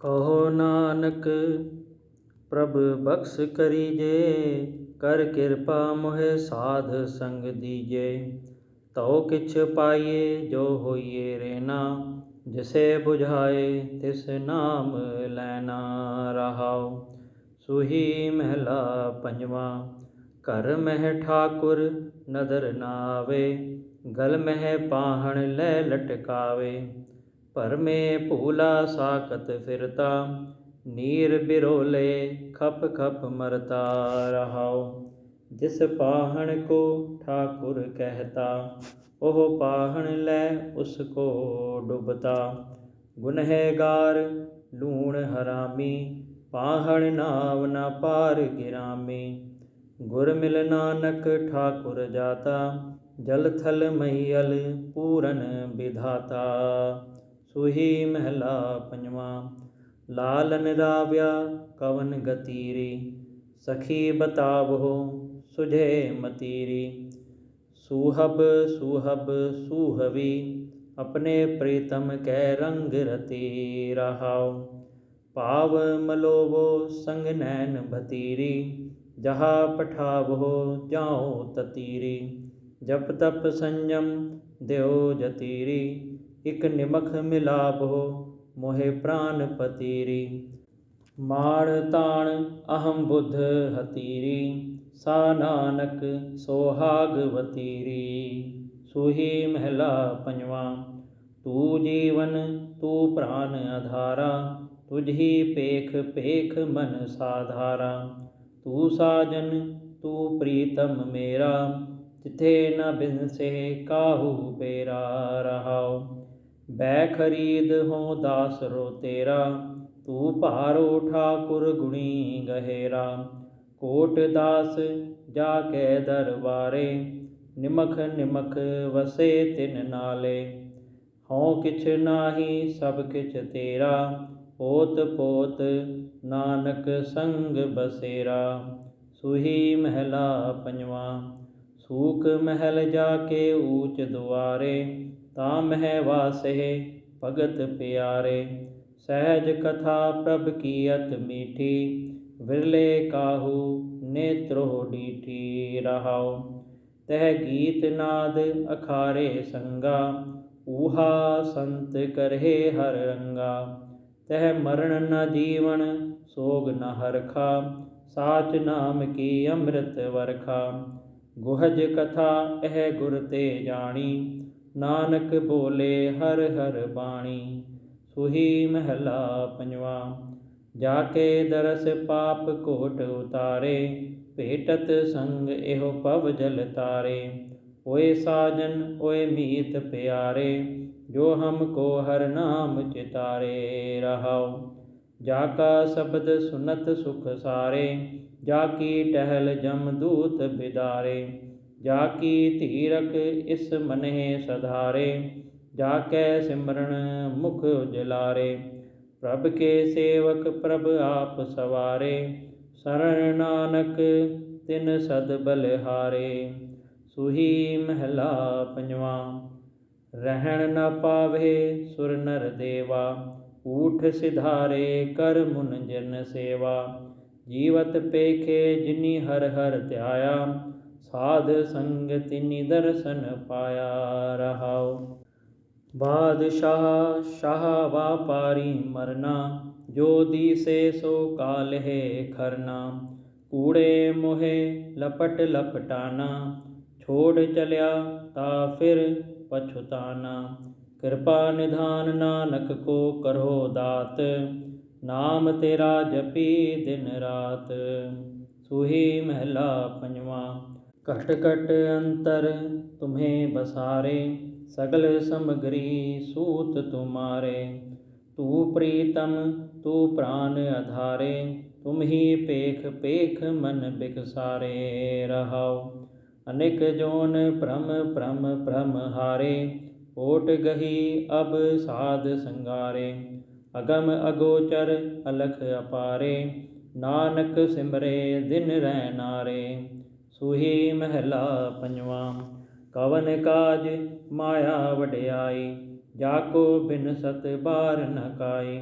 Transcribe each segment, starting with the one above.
ਕਹੋ ਨਾਨਕ, ਪ੍ਰਭ ਬਖਸ਼ ਕਰੀਜੇ ਕਰ ਕਿਰਪਾ ਮੋਹਿ ਸਾਧ ਸੰਗ ਦੀਜੇ। ਤਉ ਕਿਛ ਪਾਈਏ, ਜੋ ਹੋਈਏ ਰੇਨਾ, ਜਿਸੇ 부ਝਾਏ ਤਿਸ ਨਾਮ ਲੈਣਾ ਰਹਾਉ। ਸੁਹੀ ਮਹਿਲਾ ਪੰਜਵਾ, ਘਰ ਮਹਿ ਠਾਕੁਰ ਨਦਰ ਨਾ ਆਵੇ ਗਲ ਮਹਿ ਪਾਹਣ ਲੈ ਲਟਕਾਵੇ। ਭਰਮੇ ਭੂਲਾ ਸਾਕਤ ਫਿਰਤਾ, ਨੀਰ ਬਿਰੋਲੇ ਖਪ ਖਪ ਮਰਤਾ ਰਹਾਉ। ਜਿਸ ਪਾਹਣ ਕੋ ਠਾਕੁਰ ਕਹਿਤਾ, ਉਹ ਪਾਹਣ ਲੈ ਉਸ ਕੋ ਡੁਬਤਾ। ਗੁਨਹਗਾਰ ਲੂਣ ਹਰਾਮੀ, ਪਾਹਣ ਨਾਵ ਨਾ ਪਾਰ ਗਿਰਾਮੀ। ਗੁਰ ਮਿਲ ਨਾਨਕ ਠਾਕੁਰ ਜਾਤਾ, ਜਲ ਥਲ ਮਈਲ ਪੂਰਨ ਵਿਧਾਤਾ। ਸੁਹੀ ਮਹਿਲਾ ਪੰਜਵਾ, ਲਾਲਨ ਰਾਵਿਆ ਕਵਨ ਗਤੀਰੀ, ਸਖੀ ਬਤਾਵੋ ਸੁਝੇ ਮਤੀਰੀ। ਸੂਹਬ ਸੂਹਬ, ਸੂਹਵੀ, ਆਪਣੇ ਪ੍ਰੀਤਮ ਕੈ ਰੰਗ ਰਤੀ ਰਹਾਓ ਭਾਵ ਮਲੋਵੋ ਸੰਗ ਨੈਣ ਭਤੀਰੀ, ਜਹਾ ਪਠਾਵੋ ਜਾਉ ਤਤੀਰੀ। ਜਪ ਤਪ ਸੰਜਮ ਦਿਓ ਜਤੀਰੀ। ਇਕ ਨਿਮਖ ਮਿਲਾਵੋ ਮੋਹਿ ਪ੍ਰਾਨ ਪਤੀਰੀ। ਮਾਣ ਤਾਣ ਅਹੰ ਬੁੱਧ ਹਤੀਰੀ, ਸਾ ਨਾਨਕ ਸੋਹਾਗ ਵਤੀਰੀ। ਸੁਹੀ ਮਹਿਲਾ ਪੰਜਵਾ, ਤੂੰ ਜੀਵਨ ਤੂੰ ਪ੍ਰਾਨ ਆਧਾਰਾ ਤੁਝੀ ਪੇਖ ਪੇਖ ਮਨ ਸਾਧਾਰਾ। ਤੂੰ ਸਾਜਨ ਤੂੰ ਪ੍ਰੀਤਮ ਮੇਰਾ, ਜਿਥੇ ਨ ਬਿਨਸੇ ਕਾਹੂ ਪੇਰਾ ਰਹਾਉ। ਬੈ ਖਰੀਦ ਹੋ ਦਾਸ ਰੋ ਤੇਰਾ, ਤੂੰ ਭਾਰੋ ਠਾਕੁਰ ਗੁਣੀ ਗਹਿਰਾ। ਕੋਟ ਦਾਸ ਜਾ ਕੇ ਦਰਬਾਰੇ, ਨਿਮਖ ਨਿਮਖ ਵਸੇ ਤਿਨ ਨਾਲੇ। ਹਉ ਕਿਛ ਨਾਹੀ ਸਭ ਕਿਛ ਤੇਰਾ, ਪੋਤ ਪੋਤ ਨਾਨਕ ਸੰਗ ਬਸੇਰਾ। ਸੁਹੀ ਮਹਿਲਾ ਪੰਜਵਾ ਸੂਕ ਮਹਿਲ ਜਾ ਕੇ ਊਚ ਦੁਆਰੇ। ਤਾਂ ਮਹਿ ਵਾਸੇ ਭਗਤ ਪਿਆਰੇ। ਸਹਿਜ ਕਥਾ ਪ੍ਰਭ ਕੀਅਤ ਮੀਠੀ। ਵਿਰਲੇ ਕਾਹੂ ਨੇਤਰੋ ਡੀਠੀ ਰਹਾਉ। ਤਹ ਗੀਤ ਨਾਦ ਅਖਾਰੇ ਸੰਗਾ। ਊਹਾ ਸੰਤ ਕਰਹਿ ਹਰ ਰੰਗਾ। ਤਹ ਮਰਨ ਨ ਜੀਵਨ ਸੋਗ ਨ ਹਰਖਾ। ਸਾਚ ਨਾਮ ਕੀ ਅੰਮ੍ਰਿਤ ਵਰਖਾ। ਗੁਹਜ ਕਥਾ ਇਹ ਗੁਰ ਤੇ ਜਾਣੀ। ਨਾਨਕ ਬੋਲੇ ਹਰ ਹਰ ਬਾਣੀ, ਸੁਹੀ ਮਹਿਲਾ ਪੰਜਵਾ। ਜਾ ਕੇ ਦਰਸ ਪਾਪ ਕੋਟ ਉਤਾਰੇ, ਭੇਟਤ ਸੰਗ ਇਹੋ ਪਵ ਜਲ ਤਾਰੇ। ਓਏ ਸਾਜਨ, ਓਏ ਮੀਤ ਪਿਆਰੇ, ਜੋ ਹਮ ਕੋ ਹਰ ਨਾਮ ਚਿਤਾਰੇ ਰਹਾਓ। ਜਾ ਕਾ ਸ਼ਬਦ ਸੁਨਤ ਸੁਖ ਸਾਰੇ, ਜਾ ਕੀ ਟਹਿਲ ਜਮ ਦੂਤ ਬਿਦਾਰੇ। ਜਾ ਕੀ ਧੀਰਕ ਇਸ ਮਨਹਿ ਸਧਾਰੇ, ਜਾ ਕੈ ਸਿਮਰਨ ਮੁਖ ਉਜਲਾਰੇ। ਪ੍ਰਭ ਕੇ ਸੇਵਕ ਪ੍ਰਭ ਆਪ ਸਵਾਰੇ, ਸਰਣ ਨਾਨਕ ਤਿਨ ਸਦ ਬਲਿਹਾਰੇ। ਸੁਹੀ ਮਹਿਲਾ ਪੰਜਵਾ, ਰਹਿਣ ਨਾ ਪਾਵੇ ਸੁਰ ਨਰ ਦੇਵਾ। ਊਠ ਸਿਧਾਰੇ ਕਰ ਮੁਨ ਜਨ ਸੇਵਾ। ਜੀਵਤ ਪੇਖੇ ਜਿਨੀ ਹਰ ਹਰ ਧਿਆਇਆ। ਸਾਧ ਸੰਗ ਤਿਨੀ ਪਾਇਆ ਰਹਾਉ। ਬਾਦਸ਼ਾਹ ਸ਼ਾਹ ਵਾਪਾਰੀ ਮਰਨਾ, ਜੋ ਦੀਸੇ ਸੋ ਕਾਲ ਹੈ ਖਰਨਾ। ਕੂੜੇ ਮੋਹਿ ਲਪਟ ਲਪਟਾਨਾ, ਛੋੜ ਚਲਿਆ ਤਾ ਫਿਰ ਪਛੁਤਾਨਾ। ਕਿਰਪਾ ਨਿਧਾਨ ਨਾਨਕ ਕੋ ਕਰੋ ਦਾਤ, ਨਾਮ ਤੇਰਾ ਜਪੀ ਦਿਨ ਰਾਤ। ਸੁਹੀ ਮਹਿਲਾ ਪੰਜਵਾ ਘਟ ਘਟ ਅੰਤਰ ਤੁਮੇ ਬਸਾਰੇ, ਸਗਲ ਸਮਗਰੀ ਸੂਤ ਤੁਮਾਰੇ। ਤੂ ਪ੍ਰੀਤਮ, ਤੂ ਪ੍ਰਾਨ ਆਧਾਰੇ, ਤੁਮ ਹੀ ਪੇਖ ਪੇਖ ਮਨ ਬਿਕਸਾਰੇ ਰਹਾਉ ਅਨੇਕ ਜੋਨ ਭ੍ਰਮ ਭ੍ਰਮ ਭ੍ਰਮ ਹਾਰੇ, ਓਟ ਗਹੀ ਅਬ ਸਾਧ ਸੰਗਾਰੇ। ਅਗਮ ਅਗੋਚਰ ਅਲਖ ਅਪਾਰੇ, ਨਾਨਕ ਸਿਮਰੇ ਦਿਨ ਰਹਿ ਨਾਰੇ। ਸੁਹੀ ਮਹਿਲਾ ਪੰਜਵਾ, ਕਵਨ ਕਾਜ ਮਾਇਆ ਵਡਿਆਈ, ਜਾ ਕੋ ਬਿਨ ਸਤ ਬਾਰ ਨ ਕਾਈ।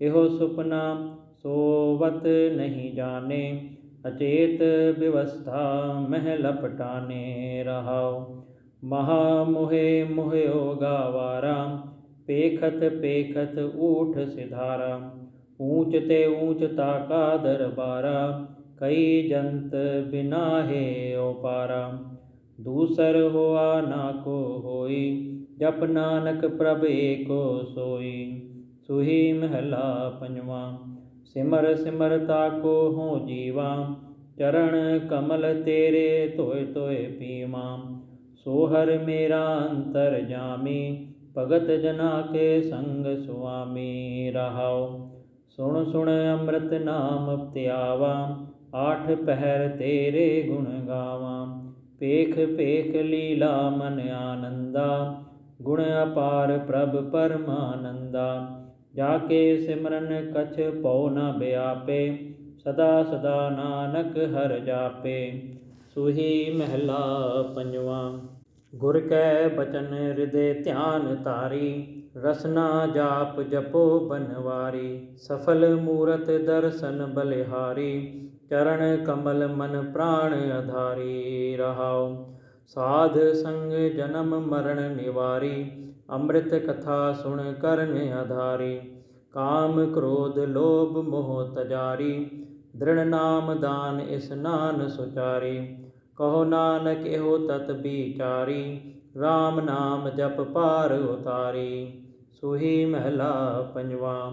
ਇਹੋ ਸੁਪਨਾ ਸੋਵਤ ਨਹੀਂ ਜਾਣੇ, ਅਚੇਤ ਵਿਵਸਥਾ ਮਹਿ ਲਪਟਾਨੇ ਰਹਾਉ। ਮਹਾ ਮੁਹਿ ਮੁਹਿਓ ਗਾਵਾਰਾ ਪੇਖਤ ਪੇਖਤ ਊਠ ਸਿਧਾਰਾ। ਊਚ ਤੇ ਊਚ ਤਾਕਾ ਦਰਬਾਰਾ ਕਈ ਜੰਤ ਬਿਨਾਹੇ ਓਪਾਰਾ ਦੂਸਰ ਹੋਆ ਨਾ ਕੋ ਹੋਈ, ਜਪ ਨਾਨਕ ਪ੍ਰਭ ਏਕੋ ਸੋਈ। ਸੁਹੀ ਮਹਿਲਾ ਪੰਜਵਾ, ਸਿਮਰ ਸਿਮਰ ਤਾਕੋ ਹੋ ਜੀਵਾ, ਚਰਨ ਕਮਲ ਤੇਰੇ ਧੋਏ ਧੋਏ ਪੀਵਾ। ਸੋਹਰ ਮੇਰਾ ਅੰਤਰ ਜਾਮੀ, ਭਗਤ ਜਨਾ ਕੇ ਸੰਗ ਸੁਆਮੀ ਰਹਾਉ ਸੁਣ ਸੁਣ ਅੰਮ੍ਰਿਤ ਨਾਮ ਧਿਆਵਾ ਆਠ ਪਹਿਰ ਤੇਰੇ ਗੁਣ ਗਾਵਾਂ। ਪੇਖ ਪੇਖ ਲੀਲਾ ਮਨ ਆਨੰਦਾ। ਗੁਣ ਅਪਾਰ ਪ੍ਰਭ ਪਰਮਾਨੰਦਾ। ਜਾ ਕੇ ਸਿਮਰਨ ਕਛ ਪਉ ਨ ਬਿਆਪੇ। ਸਦਾ ਸਦਾ ਨਾਨਕ ਹਰ ਜਾਪੇ। ਸੁਹੀ ਮਹਿਲਾ ਪੰਜਵਾ। ਗੁਰ ਕੈ ਬਚਨ ਹਿਰਦੇ ਧਿਆਨ ਧਾਰੀ। ਰਸਨਾ ਜਾਪ ਜਪੋ ਬਨਵਾਰੀ। ਸਫਲ ਮੂਰਤ ਦਰਸ਼ਨ ਬਲਿਹਾਰੀ। ਚਰਨ ਕਮਲ ਮਨ ਪ੍ਰਾਣ ਆਧਾਰੀ ਰਹਾਉ। ਸਾਧ ਸੰਗ ਜਨਮ ਮਰਨ ਨਿਵਾਰੀ, ਅੰਮ੍ਰਿਤ ਕਥਾ ਸੁਣ ਕਰਨ ਆਧਾਰੀ ਕਾਮ ਕ੍ਰੋਧ ਲੋਭ ਮੋਹ ਤਜਾਰੀ, ਦ੍ਰਿੜ ਨਾਮ ਦਾਨ ਇਸਨਾਨ ਸੁਚਾਰੀ। ਕਹੋ ਨਾਨਕ ਇਹੋ ਤਤ ਵਿਚਾਰੀ RAM ਨਾਮ ਜਪ ਪਾਰ ਉਤਾਰੀ। ਸੁਹੀ ਮਹਿਲਾ ਪੰਜਵਾ,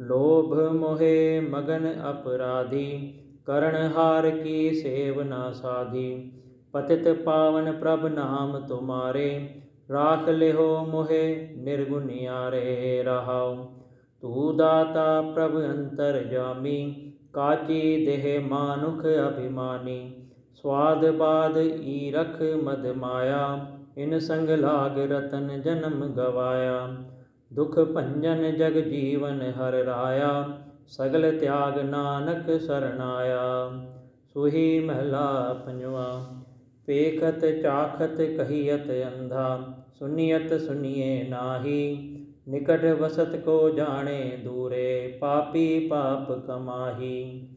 ਲੋਭ ਮੋਹਿ ਮਗਨ ਅਪਰਾਧੀ ਕਰਨ ਹਾਰ ਕੀ ਸੇਵ ਨਾ ਸਾਧੀ, ਪਤਿਤ ਪਾਵਨ ਪ੍ਰਭ ਨਾਮ ਤੁਮਾਰੇ, ਰਾਖ ਲਿਓ ਮੋਹਿ ਨਿਰਗੁਨਿਆਰੇ ਰਹਾਉ। ਤੂ ਦਾਤਾ ਪ੍ਰਭ ਅੰਤਰ ਜਾਮੀ, ਕਾਚੀ ਦੇਹ ਮਾਨੁਖ ਅਭਿਮਾਨੀ। ਸਵਾਦ ਬਾਦ ਈ ਰਖ ਮਦ ਮਾਇਆ, ਇਨ ਸੰਗ ਲਾਗ ਰਤਨ ਜਨਮ ਗਵਾਇਆ। ਦੁਖ ਭੰਜਨ ਜਗ ਜੀਵਨ ਹਰ ਰਾਇਆ ਸਗਲ ਤਿਆਗ ਨਾਨਕ ਸਰਣਾਇਆ, ਸੁਹੀ ਮਹਿਲਾ ਪੰਜਵਾ ਪੇਖਤ ਚਾਖਤ ਕਹੀਅਤ ਅੰਧਾ, ਸੁਨੀਅਤ ਸੁਨੀਏ ਨਾਹੀ, ਨਿਕਟ ਵਸਤ ਕੋ ਜਾਣੇ ਦੂਰੇ, ਪਾਪੀ ਪਾਪ ਕਮਾਹੀ।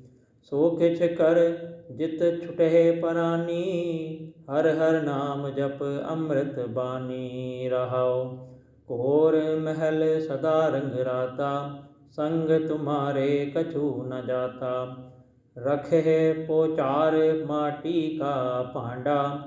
ਸੋ ਕਿਛ ਕਰ ਜਿਤ ਛੁਟਹਿ ਪਰਾਨੀ, ਹਰ ਹਰ ਨਾਮ ਜਪ ਅੰਮ੍ਰਿਤ ਬਾਣੀ ਰਹਾਓ ਘੋਰ ਮਹਿਲ ਸਦਾ ਰੰਗ ਰਾਤਾ ਸੰਗ ਤੁਮਾਰੇ ਕਛੂ ਨ ਜਾਤਾ। ਰਖੇ ਪੋਚਾਰ ਮਾਟੀ ਕਾ ਭਾਂਡਾ,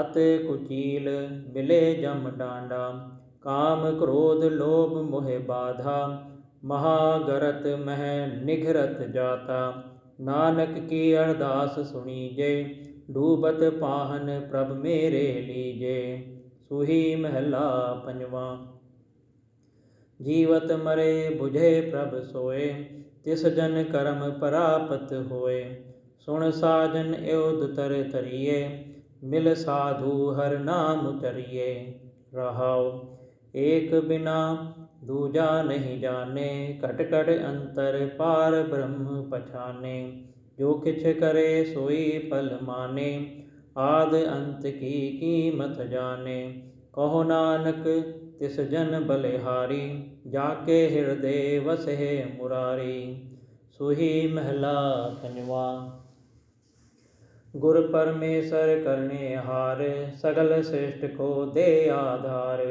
ਅਤ ਕੁਚੀਲ ਮਿਲੇ ਜਮ ਡਾਂਡਾ। ਕਾਮ ਕ੍ਰੋਧ ਲੋਭ ਮੋਹਿ ਬਾਧਾ, ਮਹਾਗਰਤ ਮਹਿ ਨਿਘਰਤ ਜਾਤਾ। ਨਾਨਕ ਕੀ ਅਰਦਾਸ ਸੁਣੀ ਜੇ, ਡੂਬਤ ਪਾਹਨ ਪ੍ਰਭ ਮੇਰੇ ਲੀਜੇ। ਸੁਹੀ ਮਹਿਲਾ ਪੰਜਵਾ। ਜੀਵਤ ਮਰੇ 부ਝੇ ਪ੍ਰਭ ਸੋਏ, ਤਿਸ ਜਨ ਕਰਮ ਪਰਾਪਤ ਹੋਏ। ਸੁਣ ਸਾਜਨ ਇਉਦ ਤਰ ਤਰੀਏ ਮਿਲ ਸਾਧੂ ਹਰ ਨਾਮ ਤਰੀਏ ਰਹਾਉ, ਏਕ ਬਿਨਾ ਦੂਜਾ ਨਹੀਂ ਜਾਣੇ, ਘਟ ਘਟ ਅੰਤਰ ਪਾਰ ਬ੍ਰਹਮ ਪਛਾਨੇ ਜੋ ਕਿਛ ਕਰੇ ਸੋਈ ਫਲ ਮਾਨੇ ਆਦ ਅੰਤ ਕੀ ਕੀਮਤ ਜਾਣੇ। ਕਹੋ ਨਾਨਕ ਤਿਸ ਜਨ ਬਲਿਹਾਰੀ, ਜਾ ਕੇ ਹਿਰਦੇ ਵਸਹਿ ਮੁਰਾਰੀ, ਸੁਹੀ ਮਹਿਲਾ ਪੰਜਵਾ ਗੁਰ ਪਰਮੇਸ਼ਰ ਕਰਨੇ ਹਾਰ, ਸਗਲ ਸ੍ਰਿਸ਼ਟ ਕੋ ਦੇ ਆਧਾਰ।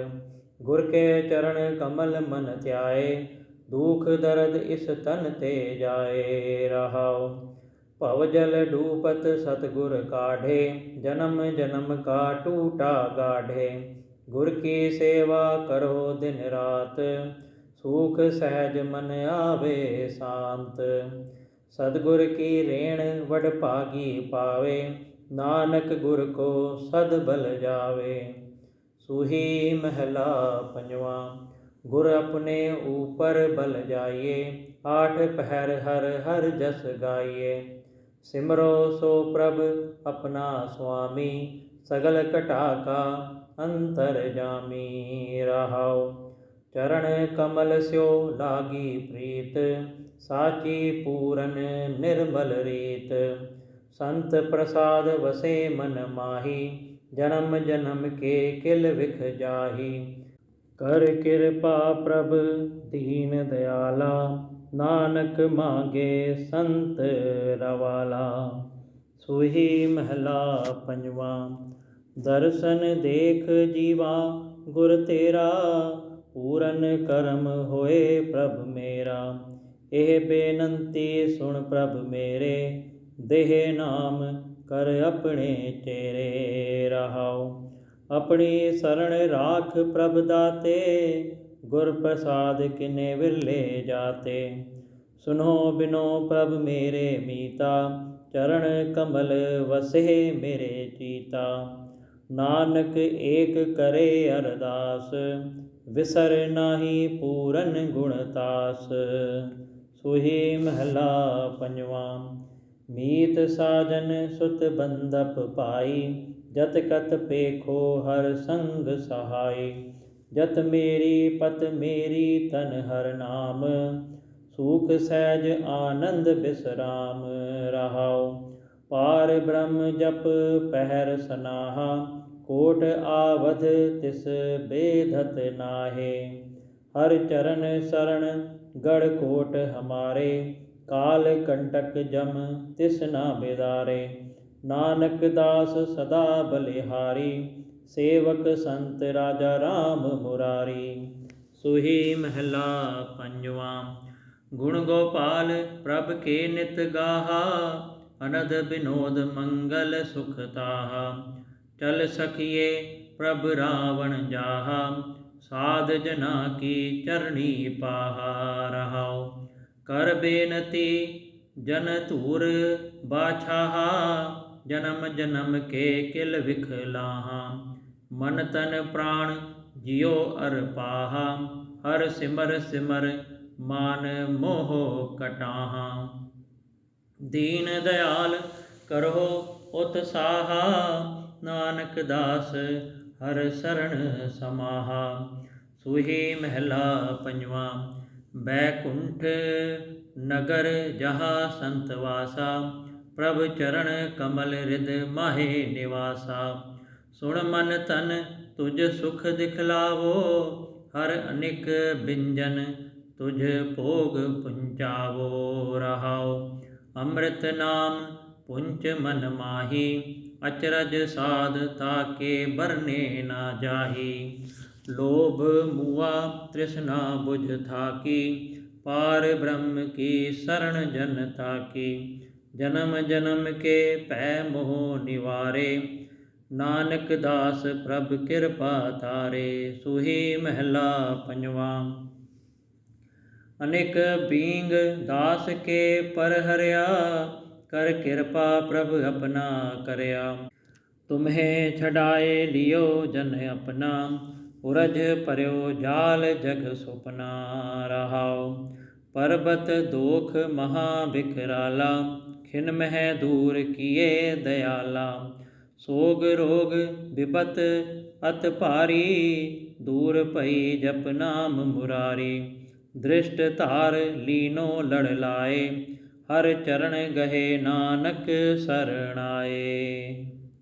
ਗੁਰ ਕੇ ਚਰਨ ਕਮਲ ਮਨ ਧਿਆਏ, ਦੁਖ ਦਰਦ ਇਸ ਤਨ ਤੇ ਜਾਏ ਰਹਾਓ ਭਵ ਜਲ ਡੂਪਤ ਸਤਗੁਰ ਕਾਢੇ, ਜਨਮ ਜਨਮ ਕਾ ਟੂਟਾ ਗਾਢੇ। ਗੁਰ ਕੀ ਸੇਵਾ ਕਰੋ ਦਿਨ ਰਾਤ, ਸੂਖ ਸਹਿਜ ਮਨ ਆਵੇ ਸ਼ਾਂਤ। ਸਤਗੁਰ ਕੀ ਰੇਣ ਵਡ ਭਾਗੀ ਪਾਵੇ, ਨਾਨਕ ਗੁਰ ਕੋ ਸਦ ਬਲ ਜਾਵੇ। ਸੁਹੀ ਮਹਿਲਾ ਪੰਜਵਾ, ਗੁਰ ਆਪਣੇ ਊਪਰ ਬਲ ਜਾਈਏ, ਆਠ ਪਹਿਰ ਹਰ ਹਰ ਜਸ ਗਾਈਏ। ਸਿਮਰੋ ਸੋ ਪ੍ਰਭ ਆਪਣਾ ਸੁਆਮੀ, ਸਗਲ ਘਟਾ ਕਾ ਅੰਤਰ ਜਾਮੀ ਰਹਾਉ ਚਰਨ ਕਮਲ ਸਿਓ ਲਾਗੀ ਪ੍ਰੀਤ ਸਾਚੀ ਪੂਰਨ ਨਿਰਮਲ ਰੀਤ ਸੰਤ ਪ੍ਰਸਾਦ ਵਸੇ ਮਨ ਮਾਹੀ ਜਨਮ ਜਨਮ ਕੇ ਕਿਲ ਵਿਖ ਜਾਹੀ ਕਰ ਕਿਰਪਾ ਪ੍ਰਭ ਦੀਨ ਦਿਆਲਾ ਨਾਨਕ ਮਾਗੇ ਸੰਤ ਰਵਾਲਾ ਸੁਹੀ ਮਹਲਾ ਪੰਜਵਾ ਦਰਸ਼ਨ ਦੇਖ ਜੀਵਾ, ਗੁਰ ਤੇਰਾ, ਪੂਰਨ ਕਰਮ ਹੋਏ ਪ੍ਰਭ ਮੇਰਾ। ਇਹ ਬੇਨੰਤੀ ਸੁਣ ਪ੍ਰਭ ਮੇਰੇ, ਦੇਹ ਨਾਮ ਕਰ ਆਪਣੇ ਚੇਰੇ ਰਹਾਉ। ਆਪਣੀ ਸਰਣ ਰਾਖ ਪ੍ਰਭ ਦਾਤੇ, ਗੁਰ ਪ੍ਰਸਾਦ ਕਿਨੇ ਵਿਰਲੇ ਜਾਤੇ। ਸੁਨੋ ਬਿਨੋ ਪ੍ਰਭ ਮੇਰੇ ਮੀਤਾ, ਚਰਨ ਕਮਲ ਵਸੇ ਮੇਰੇ ਚੀਤਾ। ਨਾਨਕ ਏਕ ਕਰੇ ਅਰਦਾਸ, ਵਿਸਰ ਨਾਹੀ ਪੂਰਨ ਗੁਣ ਤਾਸ। ਸੁਹੀ ਮਹਲਾ ਪੰਜਵਾ, ਮੀਤ ਸਾਜਨ ਸੁਤ ਬੰਦਪ ਪਾਈ, ਜਤ ਕਤ ਪੇਖੋ ਹਰ ਸੰਗ ਸਹਾਈ। ਜਤ ਮੇਰੀ ਪਤ ਮੇਰੀ ਤਨ ਹਰ ਨਾਮ, ਸੂਖ ਸਹਿਜ ਆਨੰਦ ਬਿਸਰਾਮ ਰਹਾਉ ਬ੍ਰਹਮ ਜਪ ਪਹਿਰ ਸਨਾਹਾ, ਕੋਟ ਆਵਧ ਤਿਸ ਬੇਧਤ ਨਾਹੇ। ਹਰ ਚਰਨ ਸਰਣ ਗੜ ਕੋਟ ਹਮਾਰੇ, ਕਾਲ ਕੰਟਕ ਜਮ ਤਿਸ ਨਾ ਬਿਦਾਰੇ। ਨਾਨਕ ਦਾਸ ਸਦਾ ਬਲਿਹਾਰੀ, ਸੇਵਕ ਸੰਤ ਰਾਜਾ ਰਾਮ ਮੁਰਾਰੀ। ਸੁਹੀ ਮਹਿਲਾ ਪੰਜਵਾ, ਗੁਣ ਗੋਪਾਲ ਪ੍ਰਭ ਕੇ ਨਿਤ ਗਾਹਾ। ਅਨਦ ਬਿਨੋਦ ਮੰਗਲ ਸੁਖ ਤਾਹਾ। ਚਲ ਸਖੀਏ ਪ੍ਰਭ ਰਾਵਣ ਜਾਹਾ, ਸਾਧ ਜਨਾ ਕੀ ਚਰਣੀ ਪਾਹਾ ਰਹਾਉ। ਕਰ ਬੇਨਤੀ, ਜਨ ਧੂਰ ਬਾਛਾਹਾ, ਜਨਮ ਜਨਮ ਕੇ ਕਿਲ ਵਿਖਲਾਹਾ। ਮਨ ਤਨ ਪ੍ਰਾਣ ਜਿਉ ਅਰ ਪਾਹਾ, ਹਰ ਸਿਮਰ ਸਿਮਰ ਮਾਨ ਮੋਹ ਕਟਾਹਾ। ਦੀਨ ਦਇਆਲ ਕਰੋ ਉਤਸਾਹਾ ਨਾਨਕ ਦਾਸ ਹਰ ਸਰਣ ਸਮਾਹਾ। ਸੁਹੀ ਮਹਿਲਾ ਪੰਜਵਾ, ਬੈਕੁੰਠ ਨਗਰ ਜਹਾ ਸੰਤ ਵਾਸਾ, ਪ੍ਰਭ ਚਰਨ ਕਮਲ ਰਿਦ ਮਾਹੇ ਨਿਵਾਸਾ। ਸੁਣ ਮਨ ਤਨ ਤੁਝ ਸੁਖ ਦਿਖਲਾਵੋ, ਹਰ ਅਨਿਕ ਬਿੰਜਨ ਤੁਝ ਭੋਗ ਪੁੰਚਾਵੋ ਰਹਾਓ। ਅੰਮ੍ਰਿਤ ਨਾਮ ਪੁੰਚ ਮਨ ਮਾਹੀ, ਅਚਰਜ ਸਾਧ ਤਾਕੇ ਬਰਨੇ ਨਾ ਜਾਹੀ। ਲੋਭ ਮੂਆ ਤ੍ਰਿਸ਼ਨਾ ਬੁਝ ਥਾਕੀ, ਪਾਰ ਬ੍ਰਹਮ ਕੀ ਸਰਣ ਜਨ ਤਾਕੀ। ਜਨਮ ਜਨਮ ਕੇ ਭੈ ਮੋਹ ਨਿਵਾਰੇ, ਨਾਨਕ ਦਾਸ ਪ੍ਰਭ ਕਿਰਪਾ ਤਾਰੇ ਸੁਹੀ ਮਹਿਲਾ ਪੰਜਵਾ। ਅਨਿਕ ਬੀਂਗ ਦਾਸ ਕੇ ਪਰ ਹਰਿਆ, ਕਰ ਕਿਰਪਾ ਪ੍ਰਭ ਆਪਣਾ ਕਰਿਆ। ਤੁਮਹੇ ਛਡਾਏ ਲਿਓ ਜਨ ਆਪਣਾ, ਉਰਜ ਪਰਿਓ ਜਾਲ ਜਗ ਸੁਪਨਾ ਰਹਾਉ ਪਰਬਤ ਦੋਖ ਮਹਾ ਬਿਖਰਾਲਾ, ਖਿਨ ਮਹਿ ਦੂਰ ਕੀਏ ਦਇਆਲਾ। ਸੋਗ ਰੋਗ ਵਿਪਤ ਅਤ ਭਾਰੀ, ਦੂਰ ਭਈ ਜਪ ਨਾਮ ਮੁਰਾਰੀ। ਦ੍ਰਿਸ਼ਟ ਧਾਰ ਲੀਨੋ ਲੜ ਲਾਏ ਹਰ ਚਰਨ ਗਹੇ ਨਾਨਕ ਸਰਣਾਏ